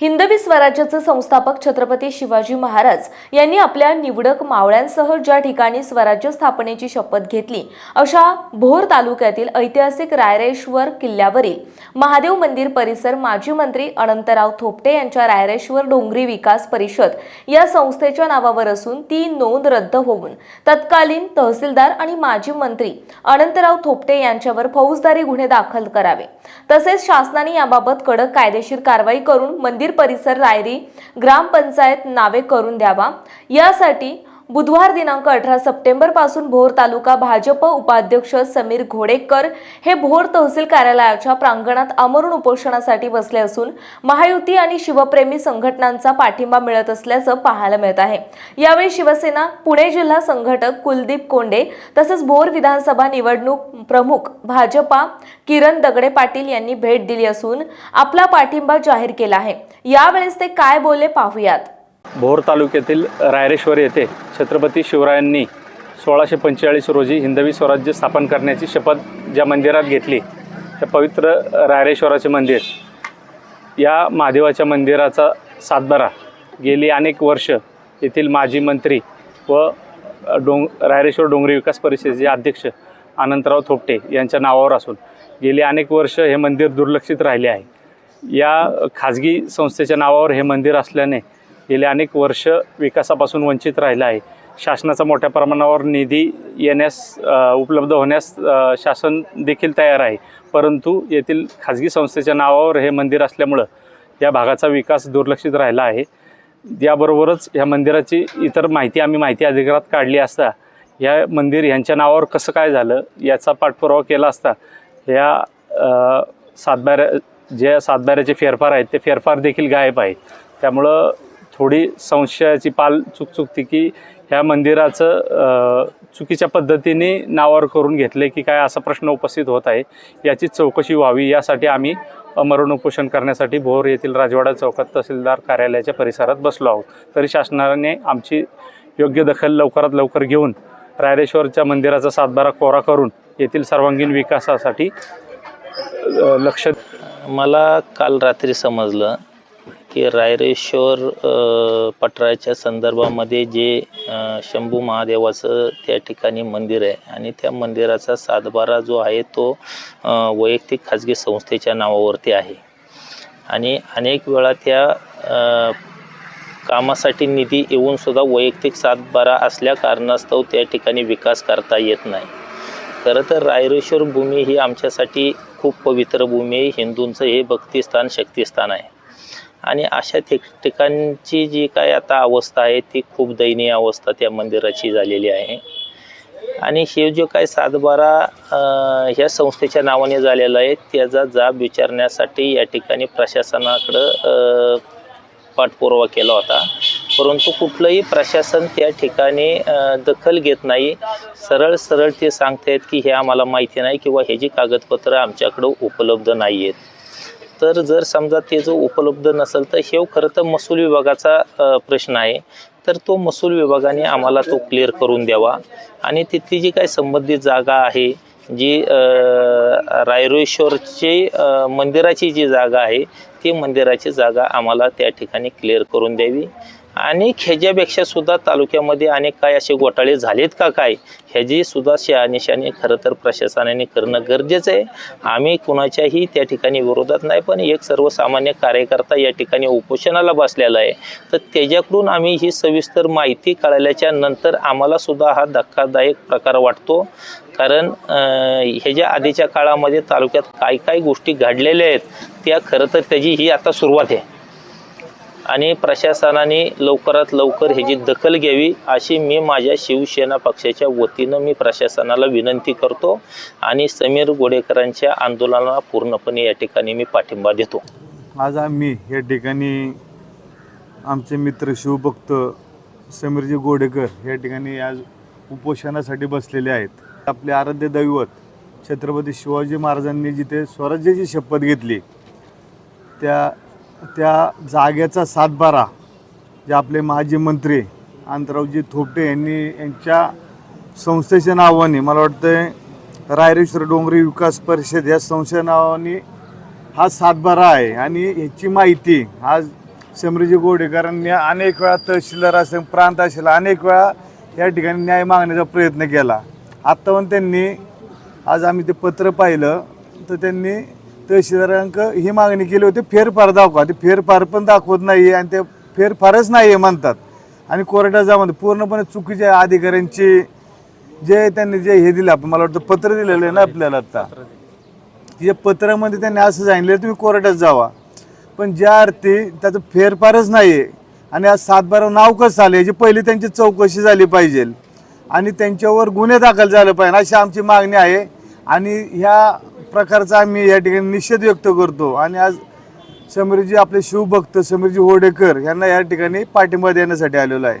हिंदवी स्वराज्याचे संस्थापक छत्रपती शिवाजी महाराज यांनी आपल्या निवडक मावळ्यांसह ज्या ठिकाणी स्वराज्य स्थापनेची शपथ घेतली अशा भोर तालुक्यातील ऐतिहासिक रायरेश्वर किल्ल्यावरील महादेव मंदिर परिसर माजी मंत्री अनंतराव थोपटे यांच्या रायरेश्वर डोंगरी विकास परिषद या संस्थेच्या नावावर असून ती नोंद रद्द होऊन तत्कालीन तहसीलदार आणि माजी मंत्री अनंतराव थोपटे यांच्यावर फौजदारी गुन्हे दाखल करावे. तसेच शासनाने याबाबत कडक कायदेशीर कारवाई करून मंदिर परिसर रायरी ग्रामपंचायत नावे करून द्यावा. यासाठी बुधवार दिनांक अठरा सप्टेंबरपासून भोर तालुका भाजप उपाध्यक्ष समीर घोडेकर हे भोर तहसील कार्यालयाच्या प्रांगणात आमरण उपोषणासाठी बसले असून महायुती आणि शिवप्रेमी संघटनांचा पाठिंबा मिळत असल्याचं पाहायला मिळत आहे. यावेळी शिवसेना पुणे जिल्हा संघटक कुलदीप कोंडे तसेच भोर विधानसभा निवडणूक प्रमुख भाजपा किरण दगडे पाटील यांनी भेट दिली असून आपला पाठिंबा जाहीर केला आहे. यावेळेस ते काय बोलले पाहूयात. भोर तालुक्यातील रायरेश्वर येथे छत्रपती शिवरायांनी सोळाशे पंचेचाळीस रोजी हिंदवी स्वराज्य स्थापन करण्याची शपथ ज्या मंदिरात घेतली त्या पवित्र रायरेश्वराचे मंदिर. या महादेवाच्या मंदिराचा सातबारा गेली अनेक वर्ष येथील माजी मंत्री व डोंग रायरेश्वर डोंगरी विकास परिषदेचे अध्यक्ष अनंतराव थोपटे यांच्या नावावर असून गेली अनेक वर्ष हे मंदिर दुर्लक्षित राहिले आहे. या खाजगी संस्थेच्या नावावर हे मंदिर असल्याने गेले अनेक वर्ष विकासापासून वंचित राहिलं आहे. शासनाचा मोठ्या प्रमाणावर निधी येण्यास उपलब्ध होण्यास शासन देखील तयार आहे. परंतु येथील खाजगी संस्थेच्या नावावर हे मंदिर असल्यामुळं या भागाचा विकास दुर्लक्षित राहिला आहे. याबरोबरच ह्या मंदिराची इतर माहिती आम्ही माहिती अधिकारात काढली असता या मंदिर यांच्या नावावर कसं काय झालं याचा पाठपुरावा केला असता या सातबाऱ्या जे सातबाऱ्याचे फेरफार आहेत ते फेरफार देखील गायब आहेत. त्यामुळं थोडी संशयाची पाल चुकचुकती की ह्या मंदिराचं चुकीच्या पद्धतीने नावावर करून घेतले की काय असा प्रश्न उपस्थित होत आहे. याची चौकशी व्हावी यासाठी आम्ही अमरण उपोषण करण्यासाठी भोर येथील राजवाडा चौकात तहसीलदार कार्यालयाच्या परिसरात बसलो आहोत. तरी शासनाने आमची योग्य दखल लवकरात लवकर घेऊन रायरेश्वरच्या मंदिराचा सातबारा कोरा करून येथील सर्वांगीण विकासासाठी लक्ष मला काल रात्री समजलं की रायरेश्वर अ, पटराच्या संदर्भामध्ये जे शंभू महादेवाचं त्या ठिकाणी मंदिर आहे आणि त्या मंदिराचा सातबारा जो आहे तो वैयक्तिक खाजगी संस्थेच्या नावावरती आहे. आणि अनेक वेळा त्या कामासाठी निधी येऊन सुद्धा वैयक्तिक सातबारा असल्या कारणास्तव त्या ठिकाणी विकास करता येत नाही. खरं तर रायरेश्वर भूमी ही आमच्यासाठी खूप पवित्र भूमी आहे. हिंदूंचं हे भक्तिस्थान शक्तिस्थान आहे. आणि अशा ठिकाणची जी काय आता अवस्था आहे ती खूप दयनीय अवस्था त्या मंदिराची झालेली आहे. आणि हे जो काय सातबारा ह्या संस्थेच्या नावाने झालेला आहे त्याचा जाब विचारण्यासाठी या ठिकाणी प्रशासनाकडं पाठपुरावा केला होता. परंतु कुठलंही प्रशासन त्या ठिकाणी दखल घेत नाही. सरळ सरळ ते सांगतायत की हे आम्हाला माहिती नाही किंवा ह्याची कागदपत्रं आमच्याकडं उपलब्ध नाही आहेत तर जर समजा ते जो उपलब्ध नसेल तर हे खरं तर महसूल विभागाचा प्रश्न आहे. तर तो महसूल विभागाने आम्हाला तो क्लिअर करून द्यावा. आणि तिथली जी काही संबंधित जागा आहे जी रायरेश्वरचे मंदिराची जी जागा आहे ती मंदिराची जागा आम्हाला त्या ठिकाणी क्लिअर करून द्यावी. आणि ह्याच्यापेक्षा सुद्धा तालुक्यामध्ये अनेक काय असे घोटाळे झालेत का काय ह्याची सुद्धा शहानिशाने खरं तर प्रशासनाने करणं गरजेचं आहे. आम्ही कुणाच्याही त्या ठिकाणी विरोधात नाही पण एक सर्वसामान्य कार्यकर्ता या ठिकाणी उपोषणाला बसलेला आहे. तर त्याच्याकडून आम्ही ही सविस्तर माहिती कळल्याच्या नंतर आम्हाला सुद्धा हा धक्कादायक प्रकार वाटतो. कारण ह्याच्या आधीच्या काळामध्ये तालुक्यात काय काय गोष्टी घडलेल्या आहेत त्या खरं तर त्याची ही आता सुरुवात आहे. आणि प्रशासनाने लवकरात लवकर ह्याची दखल घ्यावी अशी मी माझ्या शिवसेना पक्षाच्या वतीनं मी प्रशासनाला विनंती करतो आणि समीर गोडेकरांच्या आंदोलनाला पूर्णपणे या ठिकाणी मी पाठिंबा देतो. आज आम्ही या ठिकाणी आमचे मित्र शिवभक्त समीरजी गोडेकर या ठिकाणी आज उपोषणासाठी बसलेले आहेत. आपले आराध्य दैवत छत्रपती शिवाजी महाराजांनी जिथे स्वराज्याची शपथ घेतली त्या त्या जागेचा सातबारा जे आपले माजी मंत्री अंतरावजी थोपटे यांनी यांच्या संस्थेच्या नावाने मला वाटतं रायरेश्वर डोंगरी विकास परिषद या संस्थेच्या नावाने हा सातबारा आहे. आणि ह्याची माहिती आज समृद्धी गोडेकरांनी अनेक वेळा तहसीलदार असेल प्रांत असेल अनेक वेळा या ठिकाणी न्याय मागण्याचा प्रयत्न केला. आत्ता पण त्यांनी आज आम्ही ते पत्र पाहिलं तर त्यांनी तहसीलदारांक ही मागणी केली होती फेरफार दाखवा. ते फेरफार पण दाखवत नाही आणि ते फेरफारच नाही आहे म्हणतात. आणि कोर्टात जा म्हणतात पूर्णपणे चुकीच्या अधिकाऱ्यांची जे त्यांनी जे हे दिलं आपण मला वाटतं पत्र दिलेलं आहे ना आपल्याला आत्ता या पत्रामध्ये त्यांनी असं सांगितलं तुम्ही कोर्टात जावा. पण ज्या अर्थी त्याचं फेरफारच नाही आहे आणि आज सातबारा नाव कसं आलं याची पहिली त्यांची चौकशी झाली पाहिजे. आणि त्यांच्यावर गुन्हे दाखल झाले पाहिजे अशी आमची मागणी आहे. आणि ह्या प्रकारचा आम्ही या ठिकाणी निषेध व्यक्त करतो. आणि आज समीरजी आपले शिवभक्त समीरजी होडेकर यांना या ठिकाणी पाठिंबा देण्यासाठी आलेलो आहे.